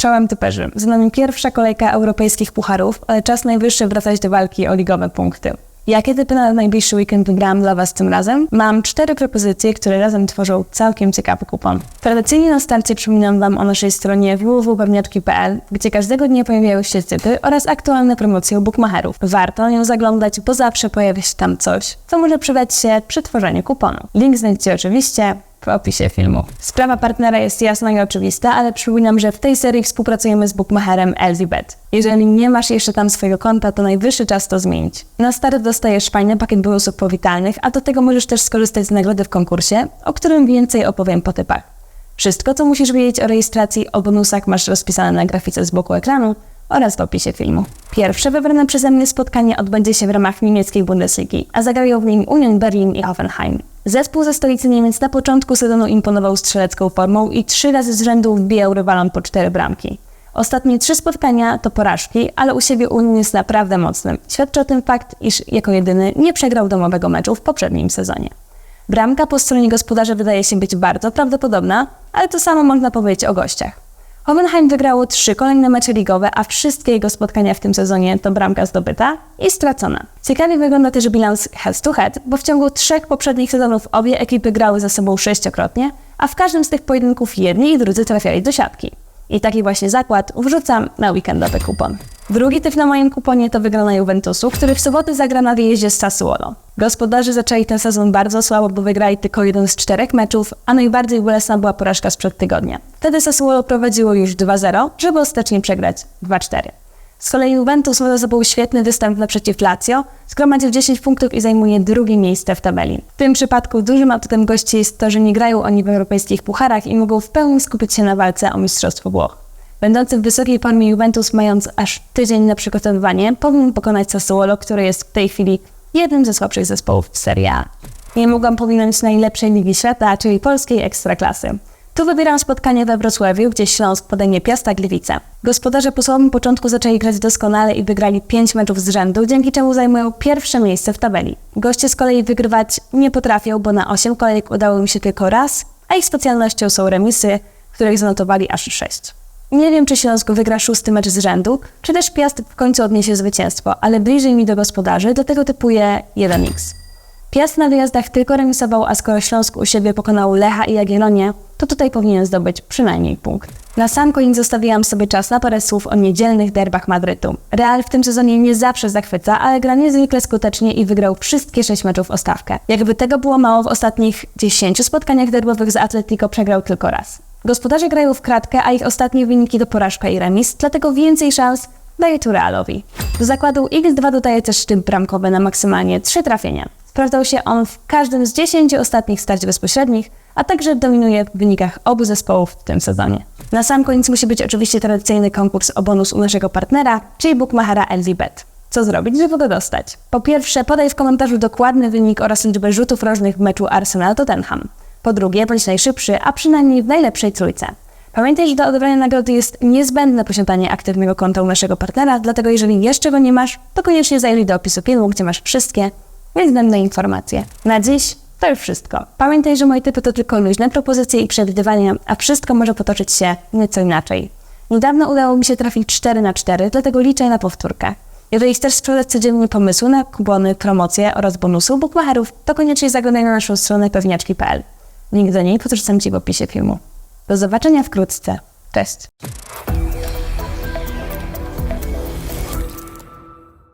Czołem typerzy. Za nami pierwsza kolejka europejskich pucharów, ale czas najwyższy wracać do walki o ligowe punkty. Jakie typy na najbliższy weekend wygrałam dla Was tym razem? Mam cztery propozycje, które razem tworzą całkiem ciekawy kupon. Tradycyjnie na starcie przypominam Wam o naszej stronie www.pewniaczki.pl, gdzie każdego dnia pojawiają się typy oraz aktualne promocje bookmacherów. Warto na nią zaglądać, bo zawsze pojawia się tam coś, co może przydać się przy tworzeniu kuponu. Link znajdziecie oczywiście w opisie filmu. Sprawa partnera jest jasna i oczywista, ale przypominam, że w tej serii współpracujemy z bookmacherem LZBet. Jeżeli nie masz jeszcze tam swojego konta, to najwyższy czas to zmienić. Na start dostajesz fajny pakiet bonusów powitalnych, a do tego możesz też skorzystać z nagrody w konkursie, o którym więcej opowiem po typach. Wszystko, co musisz wiedzieć o rejestracji, o bonusach masz rozpisane na grafice z boku ekranu oraz w opisie filmu. Pierwsze wybrane przeze mnie spotkanie odbędzie się w ramach niemieckiej Bundesligi, a zagrają w nim Union Berlin i Hoffenheim. Zespół ze stolicy Niemiec na początku sezonu imponował strzelecką formą i trzy razy z rzędu wbijał rywalom po cztery bramki. Ostatnie trzy spotkania to porażki, ale u siebie Union jest naprawdę mocny. Świadczy o tym fakt, iż jako jedyny nie przegrał domowego meczu w poprzednim sezonie. Bramka po stronie gospodarza wydaje się być bardzo prawdopodobna, ale to samo można powiedzieć o gościach. Hoffenheim wygrało trzy kolejne mecze ligowe, a wszystkie jego spotkania w tym sezonie to bramka zdobyta i stracona. Ciekawie wygląda też bilans head to head, bo w ciągu trzech poprzednich sezonów obie ekipy grały ze sobą sześciokrotnie, a w każdym z tych pojedynków jedni i drudzy trafiali do siatki. I taki właśnie zakład wrzucam na weekendowy kupon. Drugi typ na moim kuponie to wygrana Juventusu, który w sobotę zagra na wyjeździe z Sassuolo. Gospodarze zaczęli ten sezon bardzo słabo, bo wygrali tylko jeden z czterech meczów, a najbardziej bolesna była porażka sprzed tygodnia. Wtedy Sassuolo prowadziło już 2-0, żeby ostatecznie przegrać 2-4. Z kolei Juventus ma za świetny występ naprzeciw Lazio, zgromadził 10 punktów i zajmuje drugie miejsce w tabeli. W tym przypadku dużym atutem gości jest to, że nie grają oni w europejskich pucharach i mogą w pełni skupić się na walce o Mistrzostwo Włoch. Będący w wysokiej formie Juventus, mając aż tydzień na przygotowywanie, powinien pokonać Sassuolo, który jest w tej chwili jednym ze słabszych zespołów w Serie A. Nie mogłam pominąć najlepszej ligi świata, czyli polskiej ekstraklasy. Tu wybieram spotkanie we Wrocławiu, gdzie Śląsk podejmie Piasta Gliwice. Gospodarze po słabym początku zaczęli grać doskonale i wygrali 5 meczów z rzędu, dzięki czemu zajmują pierwsze miejsce w tabeli. Goście z kolei wygrywać nie potrafią, bo na 8 kolejek udało im się tylko raz, a ich specjalnością są remisy, których zanotowali aż 6. Nie wiem, czy Śląsk wygra szósty mecz z rzędu, czy też Piast w końcu odniesie zwycięstwo, ale bliżej mi do gospodarzy, dlatego typuję 1x. Piast na wyjazdach tylko remisował, a skoro Śląsk u siebie pokonał Lecha i Jagiellonię, to tutaj powinien zdobyć przynajmniej punkt. Na sam koniec zostawiłam sobie czas na parę słów o niedzielnych derbach Madrytu. Real w tym sezonie nie zawsze zachwyca, ale gra niezwykle skutecznie i wygrał wszystkie sześć meczów o stawkę. Jakby tego było mało, w ostatnich 10 spotkaniach derbowych z Atletico przegrał tylko raz. Gospodarze grają w kratkę, a ich ostatnie wyniki to porażka i remis, dlatego więcej szans daje tu Realowi. Do zakładu X2 dodaje też sztyp bramkowy na maksymalnie 3 trafienia. Sprawdzał się on w każdym z 10 ostatnich starć bezpośrednich, a także dominuje w wynikach obu zespołów w tym sezonie. Na sam koniec musi być oczywiście tradycyjny konkurs o bonus u naszego partnera, czyli bookmachera LZBet. Co zrobić, żeby go dostać? Po pierwsze, podaj w komentarzu dokładny wynik oraz liczbę rzutów rożnych w meczu Arsenal-Tottenham. Po drugie, bądź najszybszy, a przynajmniej w najlepszej trójce. Pamiętaj, że do odebrania nagrody jest niezbędne posiadanie aktywnego konta u naszego partnera, dlatego jeżeli jeszcze go nie masz, to koniecznie zajrzyj do opisu filmu, gdzie masz wszystkie niezbędne informacje. Na dziś to już wszystko. Pamiętaj, że moje typy to tylko luźne propozycje i przewidywania, a wszystko może potoczyć się nieco inaczej. Niedawno udało mi się trafić 4 na 4, dlatego liczę na powtórkę. Jeżeli chcesz sprzedać codziennie pomysły na kupony, promocje oraz bonusy bookmacherów, to koniecznie zaglądaj na naszą stronę pewniaczki.pl. Link do niej podrzucam Ci w opisie filmu. Do zobaczenia wkrótce. Cześć!